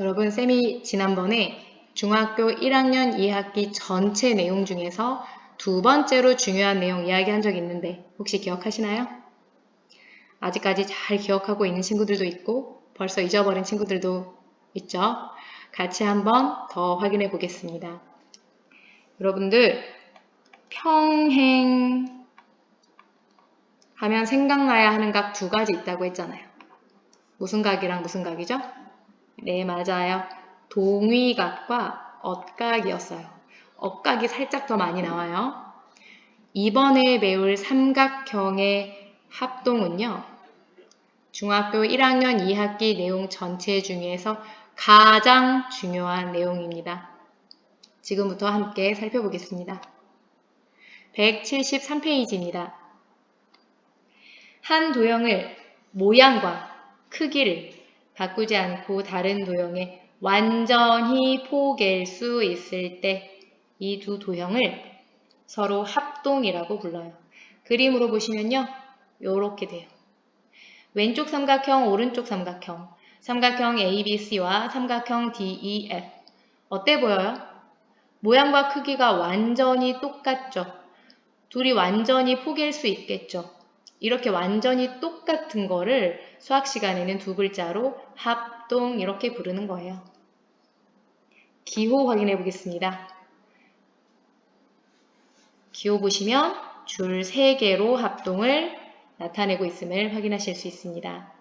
여러분, 쌤이 지난번에 중학교 1학년 2학기 전체 내용 중에서 두 번째로 중요한 내용 이야기한 적 있는데 혹시 기억하시나요? 아직까지 잘 기억하고 있는 친구들도 있고 벌써 잊어버린 친구들도 있죠? 같이 한번 더 확인해 보겠습니다. 여러분들, 평행 하면 생각나야 하는 각 두 가지 있다고 했잖아요. 무슨 각이랑 무슨 각이죠? 네, 맞아요. 동위각과 엇각이었어요. 엇각이 살짝 더 많이 나와요. 이번에 배울 삼각형의 합동은요. 중학교 1학년 2학기 내용 전체 중에서 가장 중요한 내용입니다. 지금부터 함께 살펴보겠습니다. 173페이지입니다. 한 도형을 모양과 크기를 바꾸지 않고 다른 도형에 완전히 포갤 수 있을 때 이 두 도형을 서로 합동이라고 불러요. 그림으로 보시면요. 이렇게 돼요. 왼쪽 삼각형, 오른쪽 삼각형, 삼각형 ABC와 삼각형 DEF. 어때 보여요? 모양과 크기가 완전히 똑같죠? 둘이 완전히 포갤 수 있겠죠? 이렇게 완전히 똑같은 거를 수학 시간에는 두 글자로 합동 이렇게 부르는 거예요. 기호 확인해 보겠습니다. 기호 보시면 줄 3개로 합동을 나타내고 있음을 확인하실 수 있습니다.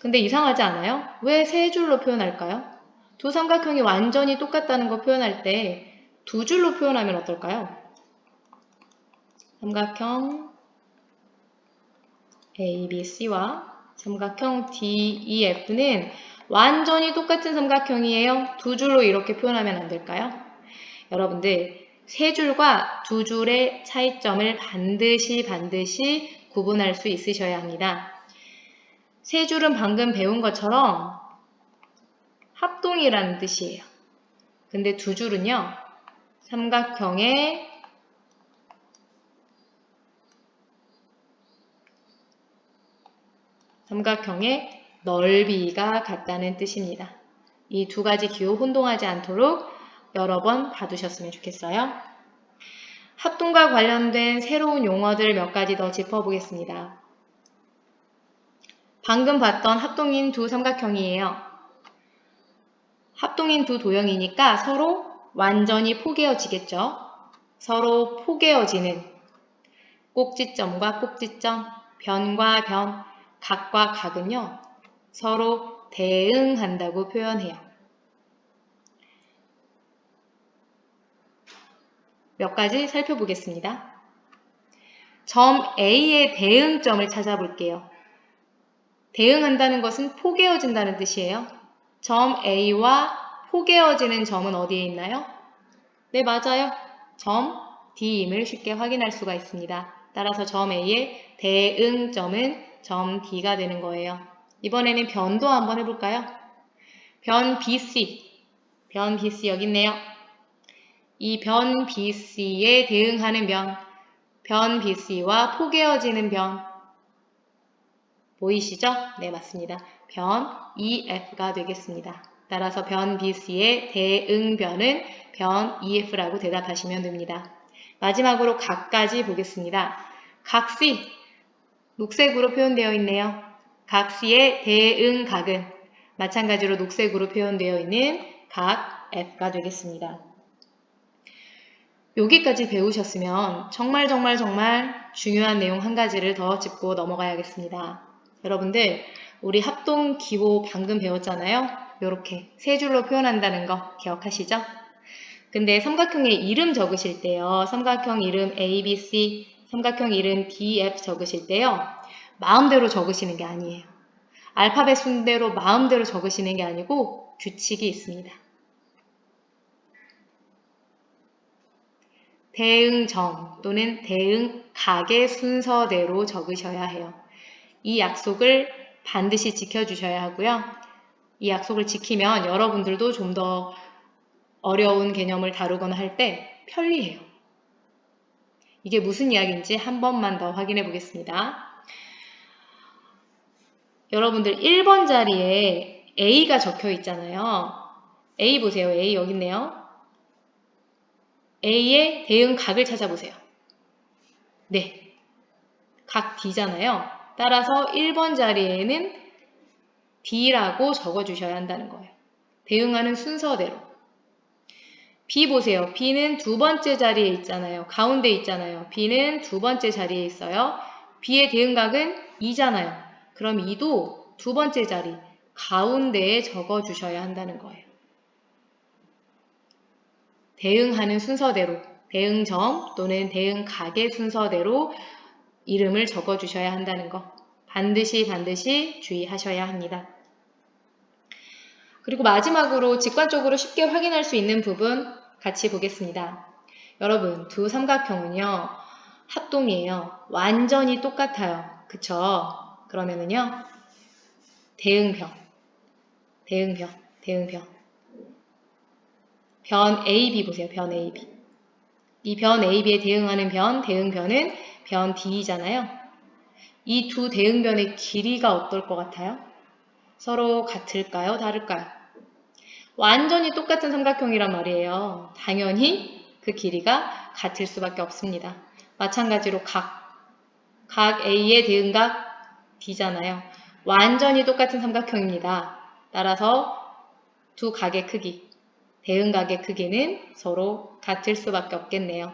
근데 이상하지 않아요? 왜 세 줄로 표현할까요? 두 삼각형이 완전히 똑같다는 거 표현할 때 두 줄로 표현하면 어떨까요? 삼각형 ABC와 삼각형 DEF는 완전히 똑같은 삼각형이에요. 두 줄로 이렇게 표현하면 안 될까요? 여러분들 세 줄과 두 줄의 차이점을 반드시 반드시 구분할 수 있으셔야 합니다. 세 줄은 방금 배운 것처럼 합동이라는 뜻이에요. 근데 두 줄은요. 삼각형의 삼각형의 넓이가 같다는 뜻입니다. 이 두 가지 기호 혼동하지 않도록 여러 번 봐두셨으면 좋겠어요. 합동과 관련된 새로운 용어들 몇 가지 더 짚어보겠습니다. 방금 봤던 합동인 두 삼각형이에요. 합동인 두 도형이니까 서로 완전히 포개어지겠죠. 서로 포개어지는 꼭지점과 꼭지점, 변과 변, 각과 각은요. 서로 대응한다고 표현해요. 몇 가지 살펴보겠습니다. 점 A의 대응점을 찾아볼게요. 대응한다는 것은 포개어진다는 뜻이에요. 점 A와 포개어지는 점은 어디에 있나요? 네, 맞아요. 점 D임을 쉽게 확인할 수가 있습니다. 따라서 점 A의 대응점은 점 D가 되는 거예요. 이번에는 변도 한번 해볼까요? 변 BC. 변 BC 여기 있네요. 이 변 BC에 대응하는 변, 변 BC와 포개어지는 변, 보이시죠? 네, 맞습니다. 변 EF가 되겠습니다. 따라서 변 BC의 대응변은 변 EF라고 대답하시면 됩니다. 마지막으로 각까지 보겠습니다. 각 C, 녹색으로 표현되어 있네요. 각 C의 대응각은 마찬가지로 녹색으로 표현되어 있는 각 F가 되겠습니다. 여기까지 배우셨으면 정말 정말 정말 중요한 내용 한 가지를 더 짚고 넘어가야겠습니다. 여러분들 우리 합동 기호 방금 배웠잖아요. 이렇게 세 줄로 표현한다는 거 기억하시죠? 근데 삼각형의 이름 적으실 때요. 삼각형 이름 ABC, 삼각형 이름 DF 적으실 때요. 마음대로 적으시는 게 아니에요. 알파벳 순대로 마음대로 적으시는 게 아니고 규칙이 있습니다. 대응점 또는 대응각의 순서대로 적으셔야 해요. 이 약속을 반드시 지켜주셔야 하고요. 이 약속을 지키면 여러분들도 좀 더 어려운 개념을 다루거나 할 때 편리해요. 이게 무슨 이야기인지 한 번만 더 확인해 보겠습니다. 여러분들 1번 자리에 A가 적혀 있잖아요. A 보세요. A 여기 있네요. A의 대응 각을 찾아보세요. 네. 각 D잖아요. 따라서 1번 자리에는 B라고 적어주셔야 한다는 거예요. 대응하는 순서대로. B 보세요. B는 두 번째 자리에 있잖아요. 가운데 있잖아요. B는 두 번째 자리에 있어요. B의 대응각은 2잖아요. 그럼 2도 두 번째 자리, 가운데에 적어 주셔야 한다는 거예요. 대응하는 순서대로, 대응점 또는 대응각의 순서대로 이름을 적어 주셔야 한다는 거 반드시 반드시 주의하셔야 합니다. 그리고 마지막으로 직관적으로 쉽게 확인할 수 있는 부분 같이 보겠습니다. 여러분, 두 삼각형은요, 합동이에요. 완전히 똑같아요. 그쵸? 그러면은요, 대응변, 대응변, 대응변. 변 AB 보세요. 변 AB. 이 변 AB에 대응하는 변, 대응변은 변 D잖아요. 이 두 대응변의 길이가 어떨 것 같아요? 서로 같을까요? 다를까요? 완전히 똑같은 삼각형이란 말이에요. 당연히 그 길이가 같을 수밖에 없습니다. 마찬가지로 각, 각 A의 대응각 D잖아요. 완전히 똑같은 삼각형입니다. 따라서 두 각의 크기, 대응각의 크기는 서로 같을 수밖에 없겠네요.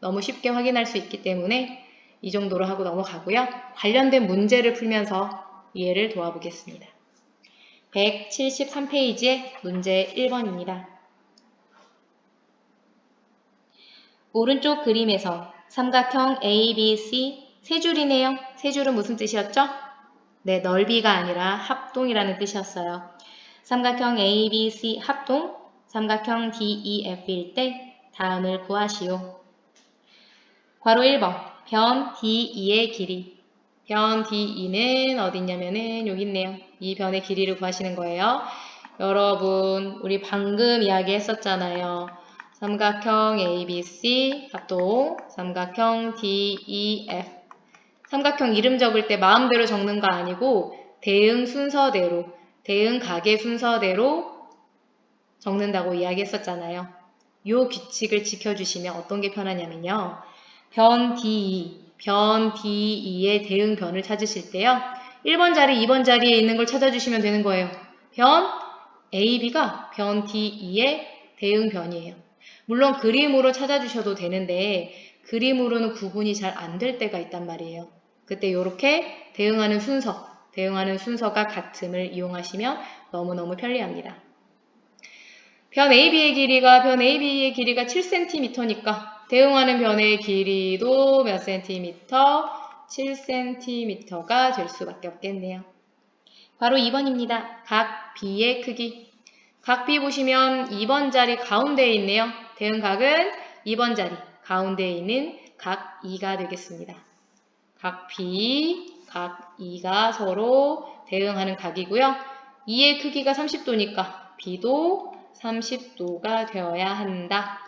너무 쉽게 확인할 수 있기 때문에 이 정도로 하고 넘어가고요. 관련된 문제를 풀면서 이해를 도와보겠습니다. 173페이지의 문제 1번입니다. 오른쪽 그림에서 삼각형 ABC 세 줄이네요. 세 줄은 무슨 뜻이었죠? 네, 넓이가 아니라 합동이라는 뜻이었어요. 삼각형 ABC 합동, 삼각형 DEF일 때 다음을 구하시오. 괄호 1번, 변 DE의 길이. 변 DE는 어딨냐면은 여기 있네요. 이 변의 길이를 구하시는 거예요. 여러분, 우리 방금 이야기 했었잖아요. 삼각형 ABC 합동, 삼각형 DEF. 삼각형 이름 적을 때 마음대로 적는 거 아니고 대응 순서대로, 대응 가계 순서대로 적는다고 이야기했었잖아요. 이 규칙을 지켜주시면 어떤 게 편하냐면요. 변 DE, 변 DE의 대응 변을 찾으실 때요. 1번 자리, 2번 자리에 있는 걸 찾아주시면 되는 거예요. 변 AB가 변 DE의 대응 변이에요. 물론 그림으로 찾아주셔도 되는데 그림으로는 구분이 잘 안 될 때가 있단 말이에요. 그때 이렇게 대응하는 순서, 대응하는 순서가 같음을 이용하시면 너무너무 편리합니다. 변 AB의 길이가 변 AB의 길이가 7cm니까 대응하는 변의 길이도 몇 cm? 7cm가 될 수밖에 없겠네요. 바로 2번입니다. 각 B의 크기. 각 B 보시면 2번 자리 가운데에 있네요. 대응각은 2번 자리 가운데에 있는 각 2가 되겠습니다. 각 B, 각 2가 서로 대응하는 각이고요. 2의 크기가 30도니까 B도 30도가 되어야 한다.